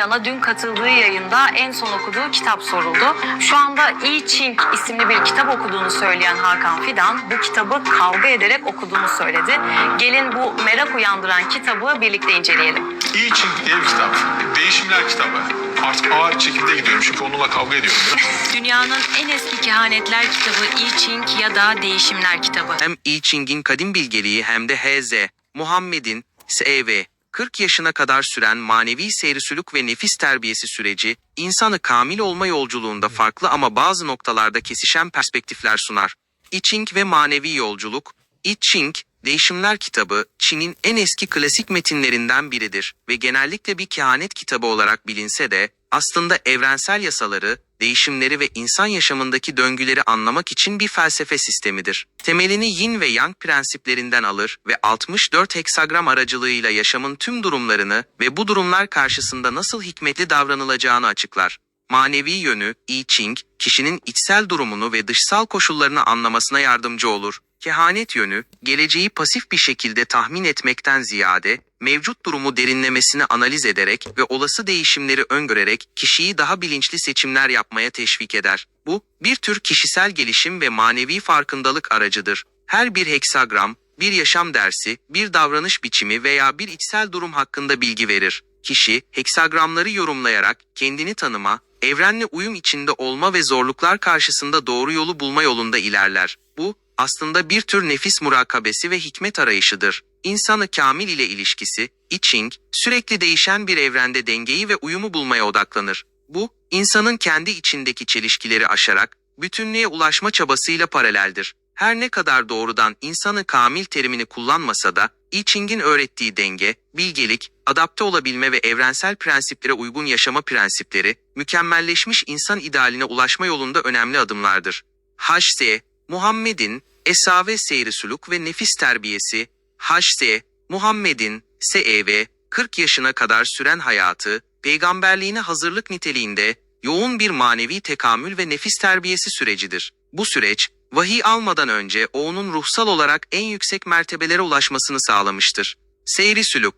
Yana dün katıldığı yayında en son okuduğu kitap soruldu. Şu anda I Ching isimli bir kitap okuduğunu söyleyen Hakan Fidan bu kitabı kavga ederek okuduğunu söyledi. Gelin bu merak uyandıran kitabı birlikte inceleyelim. İyi Çin diye bir kitap. Değişimler kitabı. Artık ağır şekilde gidiyorum çünkü onunla kavga ediyorum. Dünyanın en eski kehanetler kitabı I Ching ya da Değişimler kitabı. Hem I Ching'in kadim bilgeliği hem de H.Z. Muhammed'in S.E.V. 40 yaşına kadar süren manevi seyrisülük ve nefis terbiyesi süreci, insanı kamil olma yolculuğunda farklı ama bazı noktalarda kesişen perspektifler sunar. I Ching ve manevi yolculuk, I Ching, Değişimler kitabı, Çin'in en eski klasik metinlerinden biridir ve genellikle bir kehanet kitabı olarak bilinse de, aslında evrensel yasaları, değişimleri ve insan yaşamındaki döngüleri anlamak için bir felsefe sistemidir. Temelini yin ve yang prensiplerinden alır ve 64 heksagram aracılığıyla yaşamın tüm durumlarını ve bu durumlar karşısında nasıl hikmetli davranılacağını açıklar. Manevi yönü, I Ching, kişinin içsel durumunu ve dışsal koşullarını anlamasına yardımcı olur. Kehanet yönü, geleceği pasif bir şekilde tahmin etmekten ziyade, mevcut durumu derinlemesine analiz ederek ve olası değişimleri öngörerek kişiyi daha bilinçli seçimler yapmaya teşvik eder. Bu, bir tür kişisel gelişim ve manevi farkındalık aracıdır. Her bir heksagram, bir yaşam dersi, bir davranış biçimi veya bir içsel durum hakkında bilgi verir. Kişi, heksagramları yorumlayarak kendini tanıma, evrenle uyum içinde olma ve zorluklar karşısında doğru yolu bulma yolunda ilerler. Bu, aslında bir tür nefis murakabesi ve hikmet arayışıdır. İnsanı kamil ile ilişkisi, I Ching, sürekli değişen bir evrende dengeyi ve uyumu bulmaya odaklanır. Bu, insanın kendi içindeki çelişkileri aşarak, bütünlüğe ulaşma çabasıyla paraleldir. Her ne kadar doğrudan insanı kamil terimini kullanmasa da, I Ching'in öğrettiği denge, bilgelik, adapte olabilme ve evrensel prensiplere uygun yaşama prensipleri, mükemmelleşmiş insan idealine ulaşma yolunda önemli adımlardır. H.S. Muhammed'in Esave Seyri Suluk ve Nefis Terbiyesi, H.S. Muhammed'in S.E.V. 40 yaşına kadar süren hayatı, peygamberliğine hazırlık niteliğinde yoğun bir manevi tekamül ve nefis terbiyesi sürecidir. Bu süreç, vahiy almadan önce onun ruhsal olarak en yüksek mertebelere ulaşmasını sağlamıştır. Seyri Sülük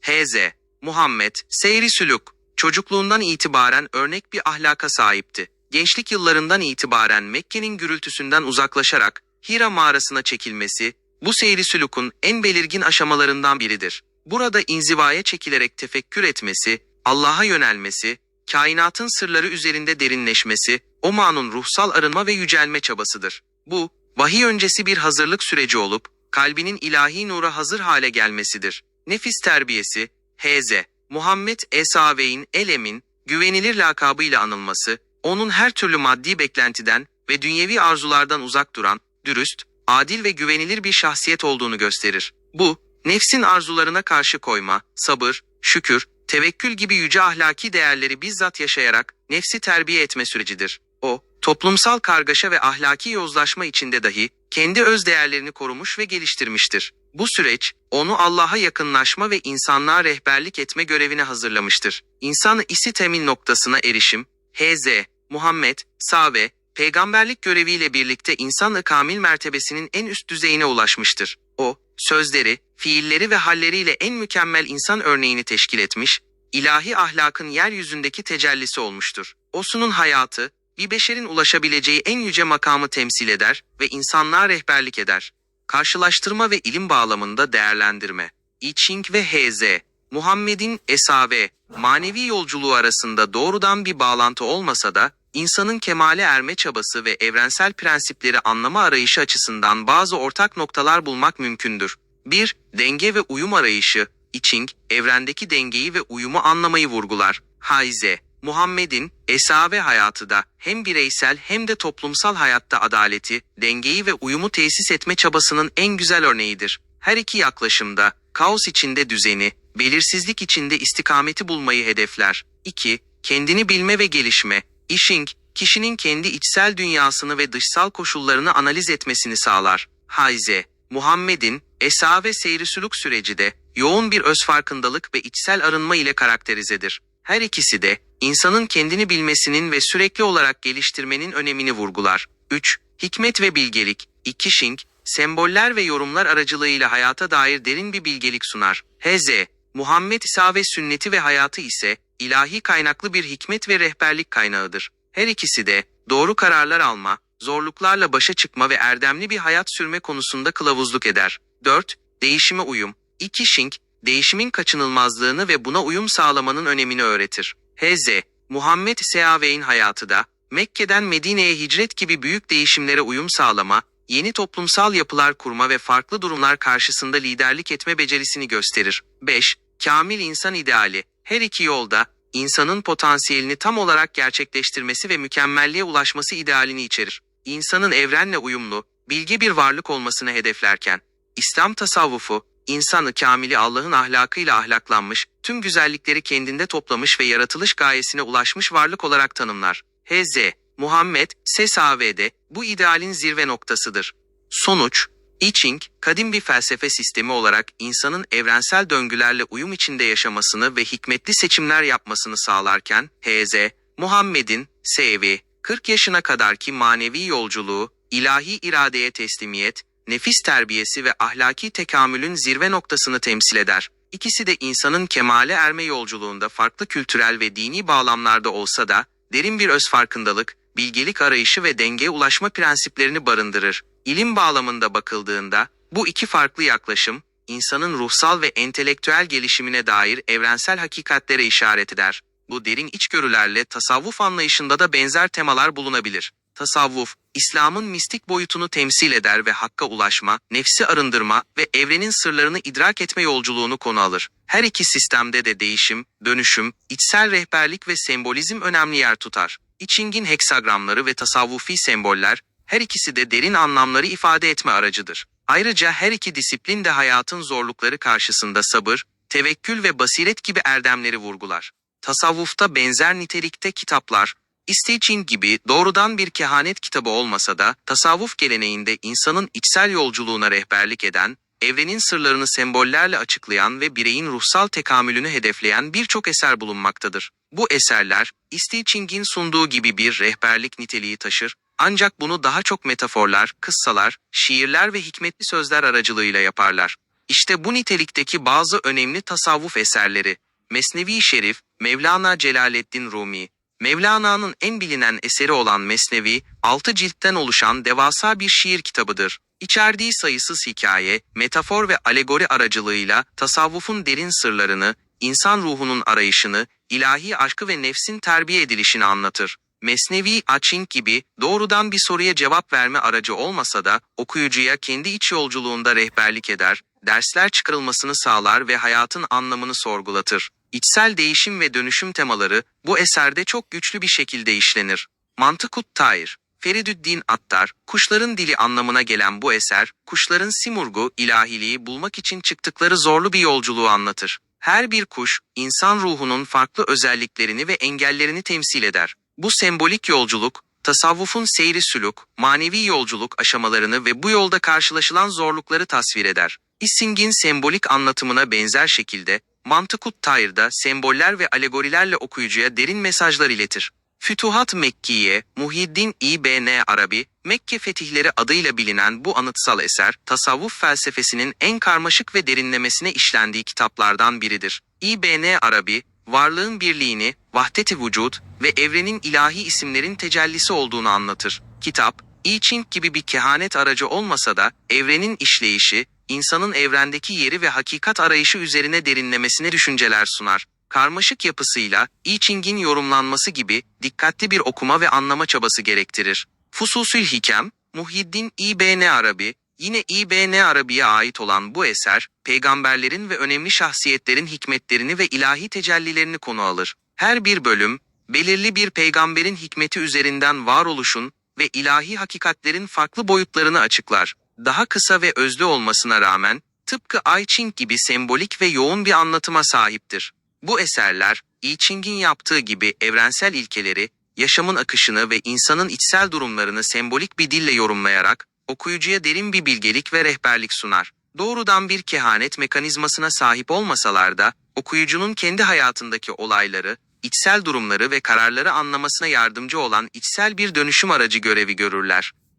H.Z. Muhammed, Seyri Sülük, çocukluğundan itibaren örnek bir ahlaka sahipti. Gençlik yıllarından itibaren Mekke'nin gürültüsünden uzaklaşarak Hira mağarasına çekilmesi, bu seyri sülukun en belirgin aşamalarından biridir. Burada inzivaya çekilerek tefekkür etmesi, Allah'a yönelmesi, kainatın sırları üzerinde derinleşmesi, o manun ruhsal arınma ve yücelme çabasıdır. Bu, vahiy öncesi bir hazırlık süreci olup, kalbinin ilahi nura hazır hale gelmesidir. Nefis terbiyesi, H.Z. Muhammed Esaveyn Elem'in güvenilir lakabıyla anılması, onun her türlü maddi beklentiden ve dünyevi arzulardan uzak duran, dürüst, adil ve güvenilir bir şahsiyet olduğunu gösterir. Bu, nefsin arzularına karşı koyma, sabır, şükür, tevekkül gibi yüce ahlaki değerleri bizzat yaşayarak nefsi terbiye etme sürecidir. O, toplumsal kargaşa ve ahlaki yozlaşma içinde dahi kendi öz değerlerini korumuş ve geliştirmiştir. Bu süreç, onu Allah'a yakınlaşma ve insanlığa rehberlik etme görevine hazırlamıştır. İnsanı isi temin noktasına erişim, H.Z. Muhammed, Save, peygamberlik göreviyle birlikte insan kamil mertebesinin en üst düzeyine ulaşmıştır. O, sözleri, fiilleri ve halleriyle en mükemmel insan örneğini teşkil etmiş, ilahi ahlakın yeryüzündeki tecellisi olmuştur. Osunun hayatı, bir beşerin ulaşabileceği en yüce makamı temsil eder ve insanlığa rehberlik eder. Karşılaştırma ve ilim bağlamında değerlendirme. I Ching ve H.Z. Muhammed'in Esave, manevi yolculuğu arasında doğrudan bir bağlantı olmasa da, insanın kemale erme çabası ve evrensel prensipleri anlama arayışı açısından bazı ortak noktalar bulmak mümkündür. 1. Denge ve uyum arayışı, I Ching, evrendeki dengeyi ve uyumu anlamayı vurgular. Haize, Muhammed'in esave hayatı da hem bireysel hem de toplumsal hayatta adaleti, dengeyi ve uyumu tesis etme çabasının en güzel örneğidir. Her iki yaklaşımda kaos içinde düzeni, belirsizlik içinde istikameti bulmayı hedefler. 2. Kendini bilme ve gelişme. Ishing, kişinin kendi içsel dünyasını ve dışsal koşullarını analiz etmesini sağlar. Haize, Muhammed'in esa ve seyrisülük süreci de yoğun bir öz farkındalık ve içsel arınma ile karakterizedir. Her ikisi de insanın kendini bilmesinin ve sürekli olarak geliştirmenin önemini vurgular. 3. Hikmet ve bilgelik. İki Shing, semboller ve yorumlar aracılığıyla hayata dair derin bir bilgelik sunar. H.Z. Muhammed İsa ve sünneti ve hayatı ise ilahi kaynaklı bir hikmet ve rehberlik kaynağıdır. Her ikisi de doğru kararlar alma, zorluklarla başa çıkma ve erdemli bir hayat sürme konusunda kılavuzluk eder. 4. Değişime uyum. 2. Şink, değişimin kaçınılmazlığını ve buna uyum sağlamanın önemini öğretir. H.Z. Muhammed Seave'in hayatı da, Mekke'den Medine'ye hicret gibi büyük değişimlere uyum sağlama, yeni toplumsal yapılar kurma ve farklı durumlar karşısında liderlik etme becerisini gösterir. 5. Kamil insan ideali. Her iki yolda, insanın potansiyelini tam olarak gerçekleştirmesi ve mükemmelliğe ulaşması idealini içerir. İnsanın evrenle uyumlu, bilge bir varlık olmasını hedeflerken, İslam tasavvufu, insanı kamili Allah'ın ahlakıyla ahlaklanmış, tüm güzellikleri kendinde toplamış ve yaratılış gayesine ulaşmış varlık olarak tanımlar. H.Z. Muhammed, SSAV'de bu idealin zirve noktasıdır. Sonuç, I Ching, kadim bir felsefe sistemi olarak insanın evrensel döngülerle uyum içinde yaşamasını ve hikmetli seçimler yapmasını sağlarken, H.Z. Muhammed'in, S.V. 40 yaşına kadarki manevi yolculuğu, ilahi iradeye teslimiyet, nefis terbiyesi ve ahlaki tekamülün zirve noktasını temsil eder. İkisi de insanın kemale erme yolculuğunda farklı kültürel ve dini bağlamlarda olsa da, derin bir öz farkındalık, bilgelik arayışı ve dengeye ulaşma prensiplerini barındırır. İlim bağlamında bakıldığında, bu iki farklı yaklaşım, insanın ruhsal ve entelektüel gelişimine dair evrensel hakikatlere işaret eder. Bu derin içgörülerle tasavvuf anlayışında da benzer temalar bulunabilir. Tasavvuf, İslam'ın mistik boyutunu temsil eder ve hakka ulaşma, nefsi arındırma ve evrenin sırlarını idrak etme yolculuğunu konu alır. Her iki sistemde de değişim, dönüşüm, içsel rehberlik ve sembolizm önemli yer tutar. İçingin heksagramları ve tasavvufi semboller, her ikisi de derin anlamları ifade etme aracıdır. Ayrıca her iki disiplin de hayatın zorlukları karşısında sabır, tevekkül ve basiret gibi erdemleri vurgular. Tasavvufta benzer nitelikte kitaplar, İsteyçin gibi doğrudan bir kehanet kitabı olmasa da tasavvuf geleneğinde insanın içsel yolculuğuna rehberlik eden, evrenin sırlarını sembollerle açıklayan ve bireyin ruhsal tekamülünü hedefleyen birçok eser bulunmaktadır. Bu eserler, İsteyçing'in sunduğu gibi bir rehberlik niteliği taşır, ancak bunu daha çok metaforlar, kıssalar, şiirler ve hikmetli sözler aracılığıyla yaparlar. İşte bu nitelikteki bazı önemli tasavvuf eserleri, Mesnevi Şerif, Mevlana Celaleddin Rumi, Mevlana'nın en bilinen eseri olan Mesnevi, 6 ciltten oluşan devasa bir şiir kitabıdır. İçerdiği sayısız hikaye, metafor ve alegori aracılığıyla tasavvufun derin sırlarını, insan ruhunun arayışını, ilahi aşkı ve nefsin terbiye edilişini anlatır. Mesnevi, Açink gibi doğrudan bir soruya cevap verme aracı olmasa da okuyucuya kendi iç yolculuğunda rehberlik eder, dersler çıkarılmasını sağlar ve hayatın anlamını sorgulatır. İçsel değişim ve dönüşüm temaları bu eserde çok güçlü bir şekilde işlenir. Mantıkut Tair, Feridüddin Attar, kuşların dili anlamına gelen bu eser, kuşların simurgu, ilahiliği bulmak için çıktıkları zorlu bir yolculuğu anlatır. Her bir kuş, insan ruhunun farklı özelliklerini ve engellerini temsil eder. Bu sembolik yolculuk, tasavvufun seyri sülük, manevi yolculuk aşamalarını ve bu yolda karşılaşılan zorlukları tasvir eder. İsing'in sembolik anlatımına benzer şekilde, Mantıkut Tayr'da semboller ve alegorilerle okuyucuya derin mesajlar iletir. Fütuhat Mekkiye, Muhyiddin İbn Arabi, Mekke fetihleri adıyla bilinen bu anıtsal eser, tasavvuf felsefesinin en karmaşık ve derinlemesine işlendiği kitaplardan biridir. İbn Arabi, varlığın birliğini, vahdet-i vücud ve evrenin ilahi isimlerin tecellisi olduğunu anlatır. Kitap, I Ching gibi bir kehanet aracı olmasa da, evrenin işleyişi, insanın evrendeki yeri ve hakikat arayışı üzerine derinlemesine düşünceler sunar. Karmaşık yapısıyla I Ching'in yorumlanması gibi dikkatli bir okuma ve anlama çabası gerektirir. Fususül Hikem, Muhyiddin İbn Arabi, yine İbn Arabi'ye ait olan bu eser, peygamberlerin ve önemli şahsiyetlerin hikmetlerini ve ilahi tecellilerini konu alır. Her bir bölüm, belirli bir peygamberin hikmeti üzerinden varoluşun ve ilahi hakikatlerin farklı boyutlarını açıklar. Daha kısa ve özlü olmasına rağmen, tıpkı I Ching gibi sembolik ve yoğun bir anlatıma sahiptir. Bu eserler, I Ching'in yaptığı gibi evrensel ilkeleri, yaşamın akışını ve insanın içsel durumlarını sembolik bir dille yorumlayarak, okuyucuya derin bir bilgelik ve rehberlik sunar. Doğrudan bir kehanet mekanizmasına sahip olmasalar da, okuyucunun kendi hayatındaki olayları, içsel durumları ve kararları anlamasına yardımcı olan içsel bir dönüşüm aracı görevi görürler.